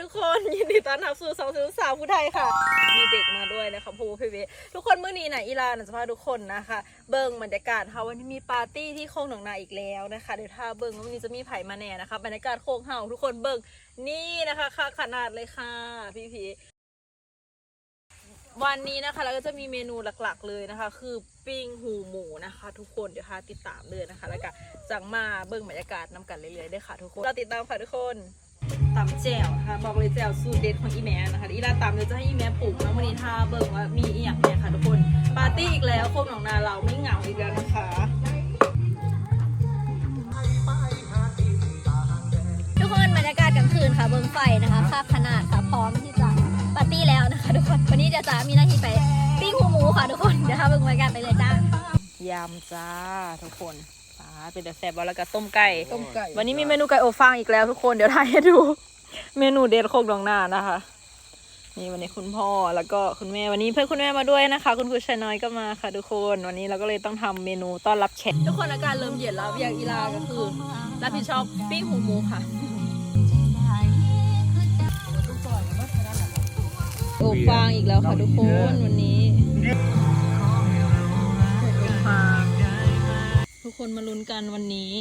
ทุกคนยินดีต้อนรับสู่สองสาวผู้ไทยค่ะ มีเด็กมาด้วยนะคะพูพี่เวทุกคนเมื่อนี้นะอีลานะจะพาทุกคนนะคะ เบิ้งบรรยากาศค่ะวันนี้มีปาร์ตี้ที่โค้งหนองนาอีกแล้วนะคะเดี๋ยวถ้าเบิ้งว่าวันนี้จะมีไผ่มาแน่นะคะบรรยากาศโค้งเฮาทุกคนเบิ้งนี่นะคะค่ะขนาดเลยค่ะพี่พีวันนี้นะคะเราก็จะมีเมนูหลักๆเลยนะคะ คือปิ้งหูหมูนะคะ ทุกคนเดี๋ยวค่ะติดตามเลยนะคะ แล้วก็จังมาเบิ้งบรรยากาศนำกันเรื่อยๆด้วยค่ะ ทุกคนเราติดตามค่ะทุกคน ตำแจ่วค่ะบอกเลยแจ่วสูตรเด็ดของอีแม่นะคะอีลาตำเดี๋ยวจะให้อีแม่ปลูกแล้ววันนี้ถ้าเบิ่งว่ามีอีหยังเนี่ยค่ะทุกคนปาร์ตี้อีกแล้วโคมหนองนาเราไม่เหงาอีกแล้วนะคะ ทุกคนบรรยากาศกลางคืนค่ะเบิ้งไฟนะคะค่าขนาดค่ะพร้อมที่จะปาร์ตี้แล้วนะคะทุกคนวันนี้เดี๋ยวจะมีหน้าที่ไปปิ้งหูหมูค่ะทุกคนเดี๋ยวค่ะเบิ้งบรรยากาศไปเลยจ้ายำจ้าทุกคนปาเป็นแต่แซ่บแล้วก็ต้มไก่ ต้มไก่วันนี้มีเมนูไก่อบฟางอีกแล้วทุกคนเดี๋ยวถ่ายให้ดู เมนูเด็ดโคกหนองนานะคะ นี่วันนี้คุณพ่อแล้วก็คุณแม่วันนี้เพื่อนคุณแม่มาด้วยนะคะ คุณครูชายน้อยก็มาค่ะทุกคนวันนี้เราก็เลยต้องทำเมนูต้อนรับแขกทุกคนอาการเริ่มเย็นแล้วอย่างอีลาก็คือรับผิดชอบปิ้งหูหมูค่ะโอบฟางอีกแล้วค่ะทุกคนวันนี้ คนมาลุ้นกันวันนี้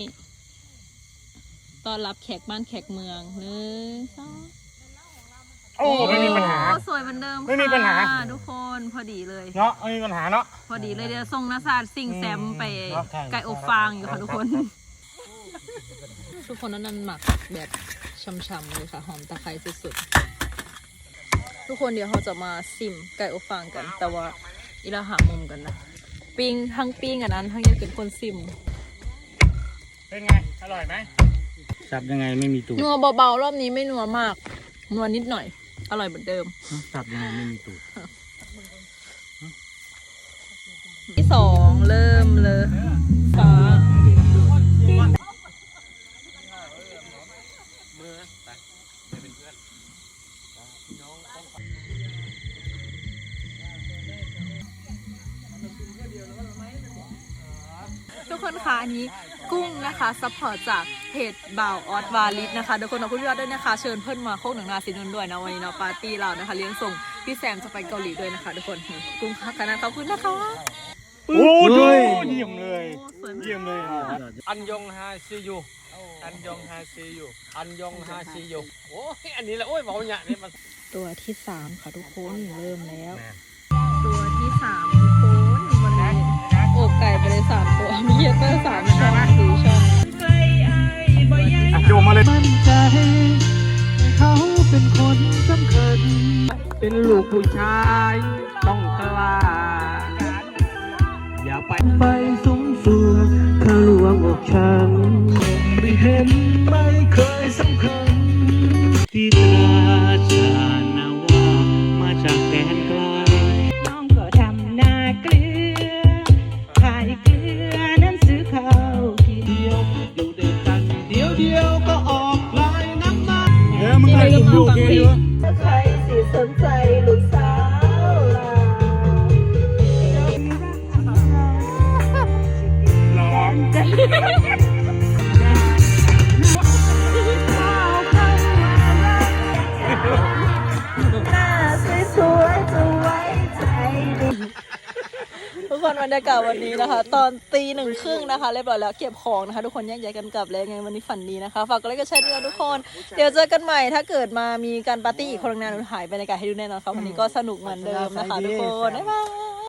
ต้อนรับแขกบ้านแขกเมืองหนึ่งสองโอ้ไม่มีปัญหา โอ้สวยเหมือนเดิมไม่มีปัญหา ค่ะทุกคนพอดีเลย เนาะไม่มีปัญหาเนาะ พอดีเลยเดี๋ยวส่งนาซาดซิ่งแซมไปอืมใช่ไก่อบฟางอยู่ค่ะทุกคน ทุกคนนั้นนั่นหมักแบบช่ำๆเลยค่ะ หอมตะไคร้สุดๆ ทุกคนเดี๋ยวเขาจะมาซิมไก่อบฟางกัน แต่ว่าอีลาหามุมกันนะ ปิ้งทั้งปิ้งอันนั้นทั้งยังเป็นคนซิมเป็นไง อร่อยไหมสับยังไงไม่มีตูดนัวเบาๆรอบนี้ไม่นัวมาก นัวนิดหน่อย อร่อยเหมือนเดิมสับยังไงไม่มีตูดที่สองเริ่มเลย คนคะอันนี้กุ้งนะคะซัพพอร์ตจากเพจบ่าวออสวาลิสนะคะทุกคนขอบคุณพี่ออสด้วยนะคะ เชิญเพื่อนมาโคกหนังนาสินนท์ด้วยนะวันนี้เนาะปาร์ตี้เรานะคะ เลี้ยงส่งพี่แซมจะไปเกาหลีด้วยนะคะทุกคนนี่กุ้งค่ะคณะขอบคุณนะคะโอ้โหเยี่ยมเลยสวยมาก เยี่ยมเลยอะอันยองฮาซียูอันยองฮาซียูอันยองฮาซียูโอ้ยอันนี้แหละโอ้ยเมาเนี่ยนี่มันตัวที่สามค่ะทุกคนเริ่มแล้ว ตัวที่สาม มีเยเตอร์สามช่องสี่ช่องอะโยมมาเลยมั่นใจเขาเป็นคนสำคัญ เป็นลูกผู้ชายต้องกล้าอย่าไปไปสูงสูงทะลวงอกฉันไม่เห็นไม่ งให้ผมดูโอเคอยู่ใครสิสนใจ คนบรรยากาศวันนี้นะคะ ตอนตีหนึ่งครึ่งนะคะเรียบร้อยแล้วเก็บของนะคะ ทุกคนแยกย้ายกันกลับแล้วไงวันนี้ฝันดีนะคะฝากกดไลค์กดแชร์ด้วยนะทุกคน เดี๋ยวเจอกันใหม่ถ้าเกิดมามีการปาร์ตี้อีกคนงานหนูถ่ายบรรยากาศให้ดูแน่นอนค่ะวันนี้ก็สนุกเหมือนเดิมนะคะทุกคนบ๊ายบาย